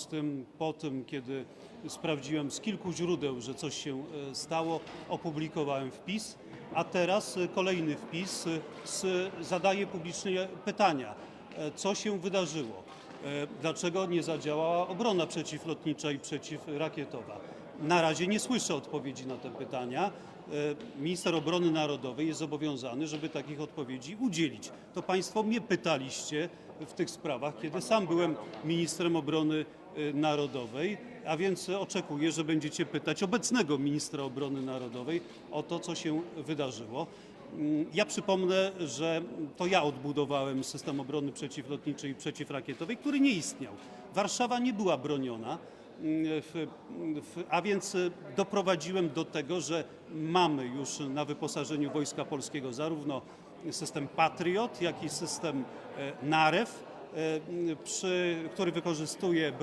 z tym po tym, kiedy sprawdziłem z kilku źródeł, że coś się e, stało, opublikowałem wpis, a teraz e, kolejny wpis e, z, zadaje publicznie pytania, e, co się wydarzyło, e, dlaczego nie zadziałała obrona przeciwlotnicza i przeciwrakietowa. Na razie nie słyszę odpowiedzi na te pytania. E, Minister Obrony Narodowej jest zobowiązany, żeby takich odpowiedzi udzielić. To Państwo mnie pytaliście w tych sprawach, kiedy sam byłem ministrem obrony e, narodowej, a więc oczekuję, że będziecie pytać obecnego ministra obrony narodowej o to, co się wydarzyło. Mm, Ja przypomnę, że to ja odbudowałem system obrony przeciwlotniczej i przeciwrakietowej, który nie istniał. Warszawa nie była broniona. A więc doprowadziłem do tego, że mamy już na wyposażeniu Wojska Polskiego zarówno system Patriot, jak i system e, NAREW, e, przy, który wykorzystuje Brytania.